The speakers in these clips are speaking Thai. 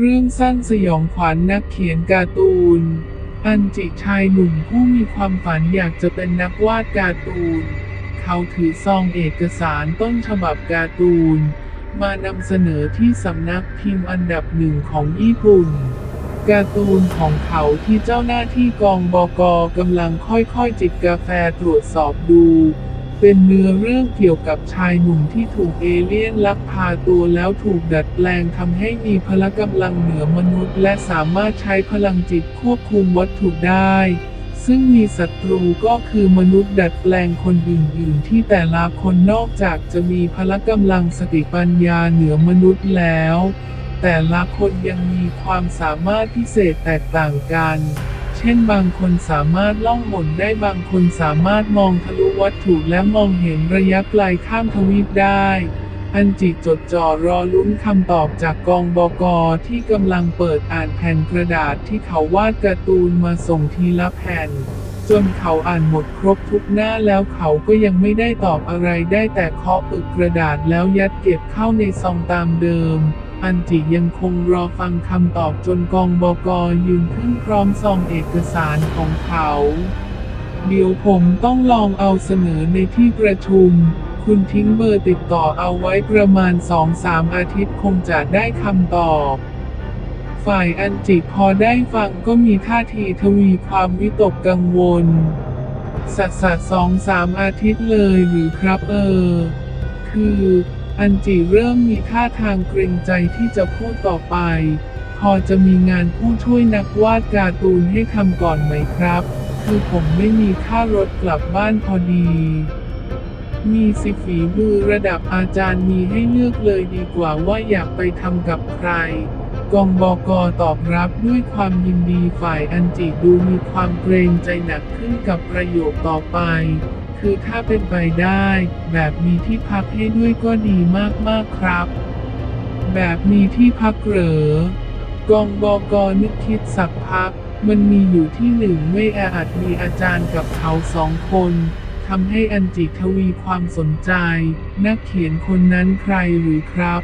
เรื่องสั้นสยองขวัญนักเขียนการ์ตูน อันจิชายหนุ่มผู้มีความฝันอยากจะเป็นนักวาดการ์ตูน เขาถือซองเอกสารต้นฉบับการ์ตูน มานำเสนอที่สำนักพิมพ์อันดับหนึ่งของญี่ปุ่น การ์ตูนของเขาที่เจ้าหน้าที่กองบกกำลังค่อยๆจิบกาแฟตรวจสอบดู เป็นเนื้อเรื่องเกี่ยวกับชายหนุ่มที่ถูกเอเลี่ยนลักพาตัวแล้วถูกดัดแปลงทำให้มีพละกำลังเหนือมนุษย์ และสามารถใช้พลังจิตควบคุมวัตถุได้ ซึ่งมีศัตรูก็คือมนุษย์ดัดแปลงคนอื่นๆ ที่แต่ละคนนอกจากจะมีพละกำลังสติปัญญาเหนือมนุษย์แล้ว แต่ละคนยังมีความสามารถพิเศษแตกต่างกัน เช่นบางคนสามารถล่องหนได้บางคนสามารถมองทะลุวัตถุและมองเห็นระยะไกลข้ามทวีปได้ อันจิจดจ่อรอลุ้นคำตอบจากกองบกที่กำลังเปิดอ่านแผ่นกระดาษที่เขาวาดการ์ตูนมาส่งทีละแผ่นจนเขาอ่านหมดครบทุกหน้าแล้วเขาก็ยังไม่ได้ตอบอะไรได้แต่เคาะปึกกระดาษแล้วยัดเก็บเข้าในซองตามเดิม อันจิยังคงรอฟังคำตอบจนกองบกยืนขึ้นพร้อมซองเอกสารของเขา เดี๋ยวผมต้องลองเอาเสนอในที่ประชุม คุณทิ้งเบอร์ติดต่อเอาไว้ประมาณ 2-3 อาทิตย์คงจะได้คำตอบฝ่ายอันจิพอได้ฟังก็มีท่าทีทวีความวิตกกังวล สัสสัสสองสามอาทิตย์เลยหรือครับเออ คือ อันจิเริ่มมีท่าทางเกรงใจที่จะพูดต่อไป พอจะมีงานผู้ช่วยนักวาดการ์ตูนให้ทำก่อนไหมครับ คือผมไม่มีค่ารถกลับบ้านพอดี มีสิฝีมือระดับอาจารย์มีให้เลือกเลยดีกว่าว่าอยากไปทำกับใครกองบอกอตอบรับด้วยความยินดีฝ่ายอันจิดูมีความเกรงใจหนักขึ้นกับประโยคต่อไป คือถ้าเป็นไปได้ แบบมีที่พักให้ด้วยก็ดีมากๆครับ แบบมีที่พักเหรอกองบอกอนึกคิดสักพัก มันมีอยู่ที่หนึ่งไม่แออัดมีอาจารย์กับเขาสองคนทำให้อันจิทวีความสนใจ นักเขียนคนนั้นใครหรือครับ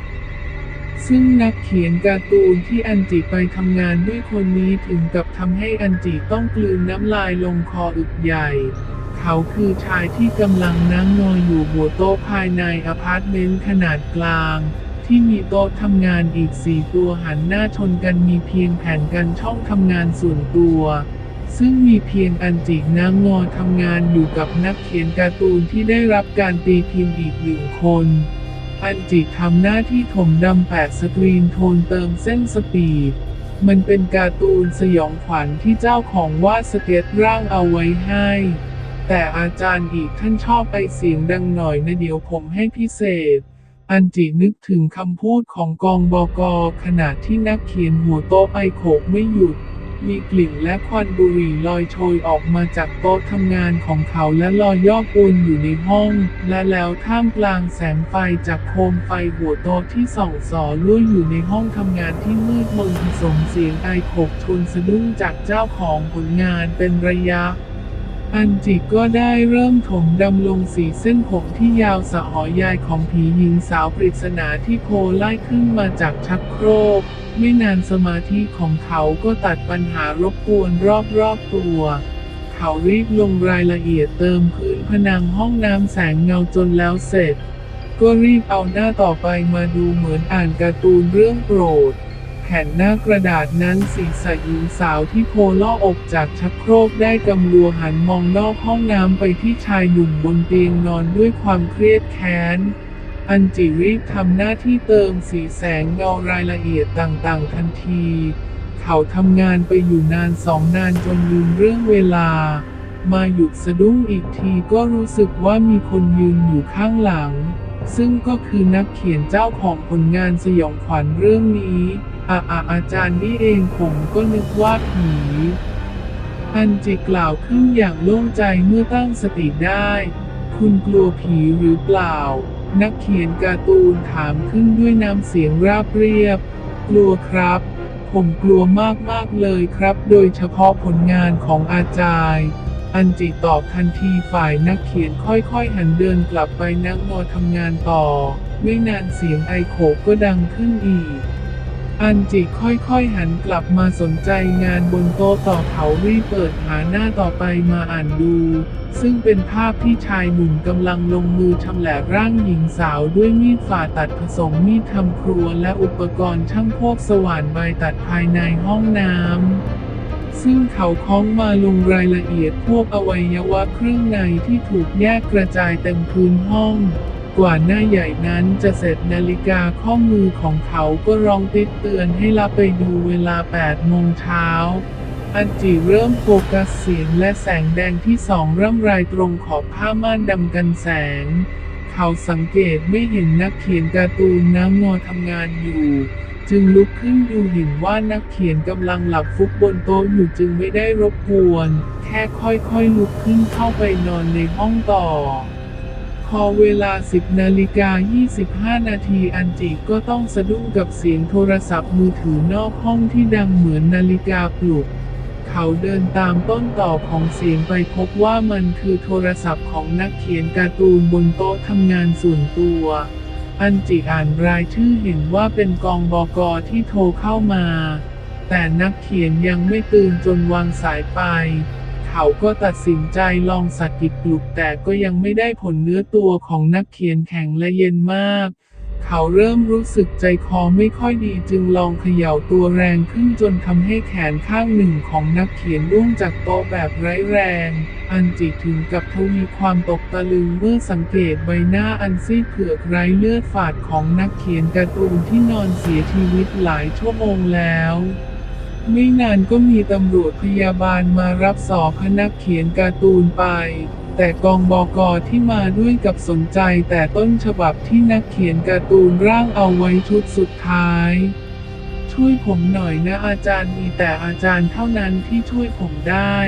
ซึ่งนักเขียนการ์ตูนที่อันจิไปทำงานด้วยคนนี้ถึงกับทำให้อันจิต้องกลืนน้ำลายลงคออึกใหญ่ เขาคือชายที่กำลังนั่งนอนอยู่หัวโต๊ะภายในอพาร์ตเมนต์ขนาดกลาง ที่มีโต๊ะทำงานอีกสี่ตัวหันหน้าชนกันมีเพียงแผ่นกันช่องทำงานส่วนตัว ซึ่งมีเพียงอันจินางงอทำงานอยู่กับนักเขียนการ์ตูนที่ได้รับการตีพิมพ์อีกหนึ่งคนอันจิทำหน้าที่ถมดำแปดสกรีนโทนเติมเส้นสปีด มันเป็นการ์ตูนสยองขวัญที่เจ้าของวาดสเก็ตร่างเอาไว้ให้ แต่อาจารย์อีกท่านชอบไปเสียงดังหน่อยนะเดี๋ยวผมให้พิเศษ อันจินึกถึงคำพูดของกองบอกอขณะที่นักเขียนหัวโต๊ะไอโขกไม่หยุด มีกลิ่นและควันบุหรี่ลอยโชยออกมาจากโต๊ะทำงานของเขาและลอยย่อปูนอยู่ในห้อง และแล้วท่ามกลางแสงไฟจากโคมไฟหัวโต๊ะที่ส่องสอลุ่ยอยู่ในห้องทำงานที่มืดมนผสมเสียงไอโขกชนสะดุ้งจากเจ้าของผลงานเป็นระยะ อันจิก็ได้เริ่มถมดำลงสีเส้นผมที่ยาวสะหอยายของผีหญิงสาวปริศนาที่โพไล่ขึ้นมาจากชักโครก ไม่นานสมาธิของเขาก็ตัดปัญหารบกวนรอบๆตัว เขารีบลงรายละเอียดเติมพื้นผนังห้องน้ำแสงเงาจนแล้วเสร็จ ก็รีบเอาหน้าต่อไปมาดูเหมือนอ่านการ์ตูนเรื่องโปรด แผ่นหน้ากระดาษนั้นสีใสหญิงสาวที่โพล่ออกจากชักโครกได้กำลัวหันมองนอกห้องน้ำไปที่ชายหนุ่มบนเตียงนอนด้วยความเครียดแค้น อันจิรีบทำหน้าที่เติมสีแสงเงารายละเอียดต่างๆ ทันที เขาทำงานไปอยู่นานสองนานจนลืมเรื่องเวลา มาหยุดสะดุ้งอีกทีก็รู้สึกว่ามีคนยืนอยู่ข้างหลัง ซึ่งก็คือนักเขียนเจ้าของผลงานสยองขวัญเรื่องนี้ อาอาอาจารย์นี่เองผมก็นึกว่าผีอันจิกล่าวขึ้นอย่างโล่งใจเมื่อตั้งสติได้ คุณกลัวผีหรือเปล่า นักเขียนการ์ตูนถามขึ้นด้วยน้ำเสียงราบเรียบ กลัวครับ ผมกลัวมากๆเลยครับ โดยเฉพาะผลงานของอาจารย์อันจิตอบทันทีฝ่ายนักเขียนค่อยๆ หันเดินกลับไปนั่งนอนทำงานต่อ ไม่นานเสียงไอโขกก็ดังขึ้นอีก อันจิค่อยๆหันกลับมาสนใจงานบนโต๊ะต่อเขารีบเปิดหาหน้าต่อไปมาอ่านดู ซึ่งเป็นภาพที่ชายหนุ่มกำลังลงมือชำแหละร่างหญิงสาวด้วยมีดฝ่าตัดผสมมีดทำครัวและอุปกรณ์ช่างพวกสว่านใบตัดภายในห้องน้ำซึ่งเขาคล้องมาลงรายละเอียดพวกอวัยวะเครื่องในที่ถูกแยกกระจายเต็มพื้นห้อง กว่าหน้าใหญ่นั้นจะเสร็จนาฬิกาข้อมือของเขาก็ร้องติดเตือนให้รับไปดูเวลา8โมงเช้าอันจิเริ่มโฟกัสเสียงและแสงแดงที่สองร่ำรายตรงขอบผ้าม่านดำกันแสง เขาสังเกตไม่เห็นนักเขียนการ์ตูนน้ำงอทำงานอยู่ จึงลุกขึ้นดูเห็นว่านักเขียนกำลังหลับฟุบบนโต๊ะอยู่จึงไม่ได้รบกวน แค่ค่อยๆลุกขึ้นเข้าไปนอนในห้องต่อ อเวลา 10นาฬิกา 25 นาทีอันจิก็ต้องสะดุ้งกับเสียงโทรศัพท์มือถือนอกห้องที่ดังเหมือนนาฬิกาปลุก เขาเดินตามต้นต่อของเสียงไปพบว่ามันคือโทรศัพท์ของนักเขียนการ์ตูนบนโต๊ะทำงานส่วนตัว อันจิอ่านรายชื่อเห็นว่าเป็นกองบอกอที่โทรเข้ามา แต่นักเขียนยังไม่ตื่นจนวางสายไป เขาก็ตัดสินใจลองสะกิดปลุกแต่ก็ยังไม่ได้ผลเนื้อตัวของนักเขียนแข็งและเย็นมาก เขาเริ่มรู้สึกใจคอไม่ค่อยดีจึงลองเขย่าตัวแรงขึ้นจนทำให้แขนข้างหนึ่งของนักเขียนร่วงจากโต๊ะแบบไร้แรง อันจิถึงกับทวีความตกตะลึงเมื่อสังเกตใบหน้าอันซีดเผือกไร้เลือดฝาดของนักเขียนการ์ตูนที่นอนเสียชีวิตหลายชั่วโมงแล้ว ไม่นานก็มีตำรวจพยาบาลมารับสอบพนักเขียนการ์ตูนไป แต่กองบอกอที่มาด้วยกับสนใจแต่ต้นฉบับที่นักเขียนการ์ตูนร่างเอาไว้ชุดสุดท้าย ช่วยผมหน่อยนะอาจารย์มีแต่อาจารย์เท่านั้นที่ช่วยผมได้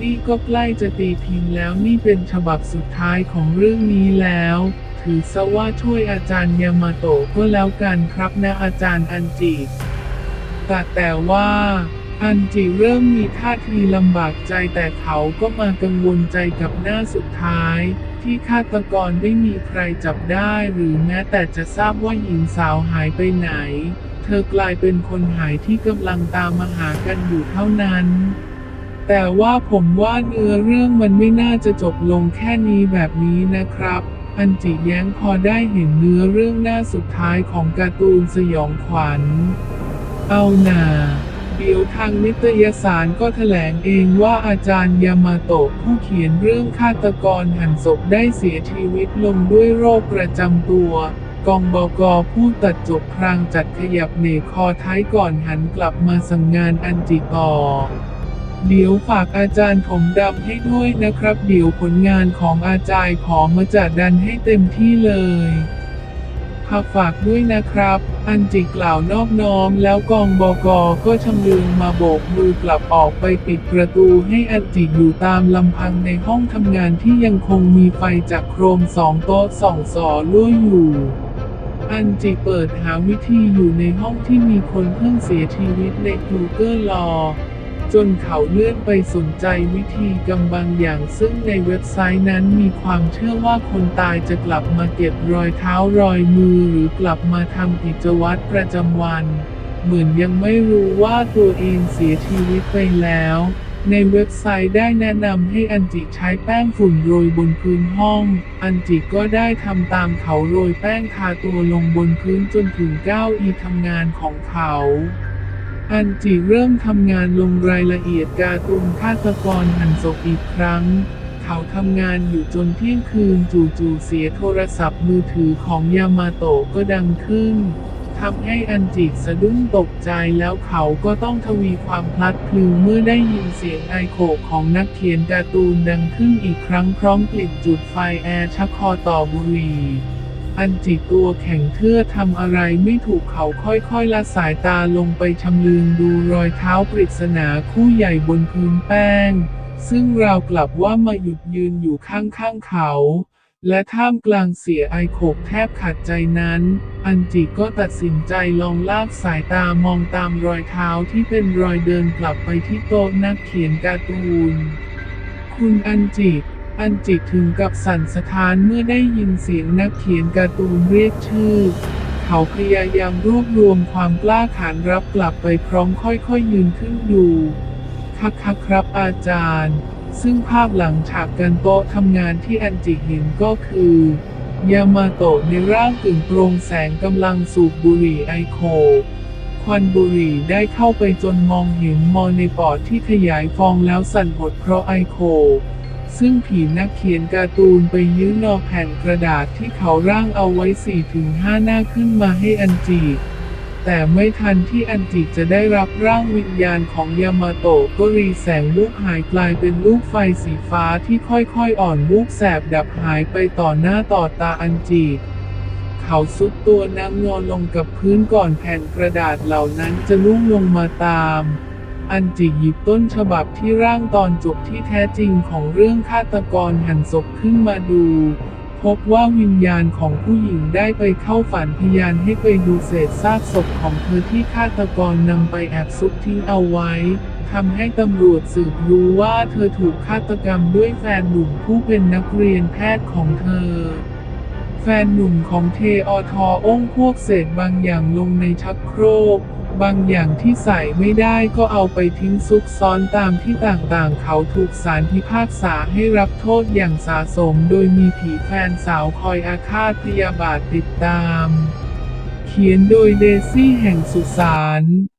นี่ก็ใกล้จะตีพิมพ์แล้วนี่เป็นฉบับสุดท้ายของเรื่องนี้แล้ว ถือซะว่าช่วยอาจารย์ยามาโตะก็แล้วกันครับนะอาจารย์อันจิ แต่แต่ว่าอันจิเริ่มมีท่าทีลำบากใจแต่เขาก็มากังวลใจกับหน้าสุดท้าย ที่ฆาตกรไม่มีใครจับได้หรือแม้แต่จะทราบว่าหญิงสาวหายไปไหน เธอกลายเป็นคนหายที่กำลังตามมาหากันอยู่เท่านั้นแต่ว่าผมว่าเนื้อเรื่องมันไม่น่าจะจบลงแค่นี้แบบนี้นะครับ อันจิแย้งพอได้เห็นเนื้อเรื่องหน้าสุดท้ายของการ์ตูนสยองขวัญ เอานาเดี๋ยวทางนิตยสารก็แถลงเองว่าอาจารย์ยามาโตะผู้เขียนเรื่องฆาตกรหั่นศพได้เสียชีวิตลงด้วยโรคประจำตัว กองบอกอผู้ตัดจบพรางจัดขยับเหนคอท้ายก่อนหันกลับมาสั่งงานอันจิต่อเดี๋ยวฝากอาจารย์ผมดำให้ด้วยนะครับ เดี๋ยวผลงานของอาจารย์ขอมาจัดดันให้เต็มที่เลย พักฝากด้วยนะครับ อันจิกล่าวนอบน้อมแล้วกองบอกอก็ชำเลืองมาโบกมือกลับออกไปปิดประตูให้อันจิอยู่ตามลำพังในห้องทำงานที่ยังคงมีไฟจากโครมสองโต๊ะสองสอลุ่ยอยู่อันจิเปิดหาวิธีอยู่ในห้องที่มีคนเพิ่งเสียชีวิตในครูเกอร์ลอ จนเขาเลื่อนไปสนใจวิธีกำบางอย่าง ซึ่งในเว็บไซต์นั้นมีความเชื่อว่าคนตายจะกลับมาเก็บรอยเท้ารอยมือหรือกลับมาทำกิจวัตรประจำวัน เหมือนยังไม่รู้ว่าตัวเองเสียชีวิตไปแล้ว ในเว็บไซต์ได้แนะนำให้อันจิใช้แป้งฝุ่นโรยบนพื้นห้อง อันจิก็ได้ทำตามเขาโรยแป้งทาตัวลงบนพื้นจนถึงเก้าอีทำงานของเขา อันจิเริ่มทำงานลงรายละเอียดการตูนฆาตกรหันศพอีกครั้ง เขาทำงานอยู่จนเที่ยงคืนจู่ๆเสียโทรศัพท์มือถือของยามาโตะก็ดังขึ้นทำให้อันจิสะดุ้งตกใจแล้วเขาก็ต้องทวีความพลัดพลูเมื่อได้ยินเสียงไอโขของนักเขียนการ์ตูนดังขึ้นอีกครั้งพร้อมกลิ่นจุดไฟแอร์ชักคอต่อบุหรี่ อันจิตัวแข็งเทื่อทำอะไรไม่ถูกเขาค่อยๆละสายตาลงไปชำเลืองดูรอยเท้าปริศนาคู่ใหญ่บนพื้นแป้ง ซึ่งราวกลับว่ามาหยุดยืนอยู่ข้างๆเขา และท่ามกลางเสียไอโขกแทบขาดใจนั้น อันจิก็ตัดสินใจลองลากสายตามองตามรอยเท้าที่เป็นรอยเดินกลับไปที่โต๊ะนักเขียนการ์ตูน คุณอันจิ อันจิตถึงกับสั่นสะท้านเมื่อได้ยินเสียงนักเขียนการ์ตูนเรียกชื่อเเขาพยายามรวบรวมความกล้าขานรับกลับไปพร้อมค่อยๆยืนขึ้นอยู่คักคักครับอาจารย์ ซึ่งภาพหลังฉากกันโต๊ะทำงานที่อันจิเห็นก็คือยามาโตะในร่างกึ่งโปร่งแสงกำลังสูบบุหรี่ไอโค ควันบุหรี่ได้เข้าไปจนมองเห็นมอในปอดที่ขยายฟองแล้วสั่นหดเพราะไอโค ซึ่งผีนักเขียนการ์ตูนไปยื้อนอแผ่นกระดาษที่เขาร่างเอาไว้4-5หน้าขึ้นมาให้อันจิแต่ไม่ทันที่อันจิจะได้รับร่างวิญญาณของยามาโตะก็รีแสงลูกหายกลายเป็นลูกไฟสีฟ้าที่ค่อยๆอ่อนลูกแสบดับหายไปต่อหน้าต่อตาอันจิเขาสุดตัวนั่งนอนลงกับพื้นก่อนแผ่นกระดาษเหล่านั้นจะลุ่งลงมาตาม อันจิหยิบต้นฉบับที่ร่างตอนจบที่แท้จริงของเรื่องฆาตกรหั่นศพขึ้นมาดู พบว่าวิญญาณของผู้หญิงได้ไปเข้าฝันพยานให้ไปดูเศษซากศพของเธอที่ฆาตกรนำไปแอบซุกทิ้งเอาไว้ทำให้ตำรวจสืบรู้ว่าเธอถูกฆาตกรรมด้วยแฟนหนุ่มผู้เป็นนักเรียนแพทย์ของเธอ แฟนหนุ่มของเทอทออ้งพวกเศษบางอย่างลงในชักโครก บางอย่างที่ใส่ไม่ได้ก็เอาไปทิ้งซุกซ้อนตามที่ต่างๆ เขาถูกศาลพิพากษาให้รับโทษอย่างสาสม โดยมีผีแฟนสาวคอยอาฆาตพยาบาทติดตาม เขียนโดยเดซี่แห่งสุสาน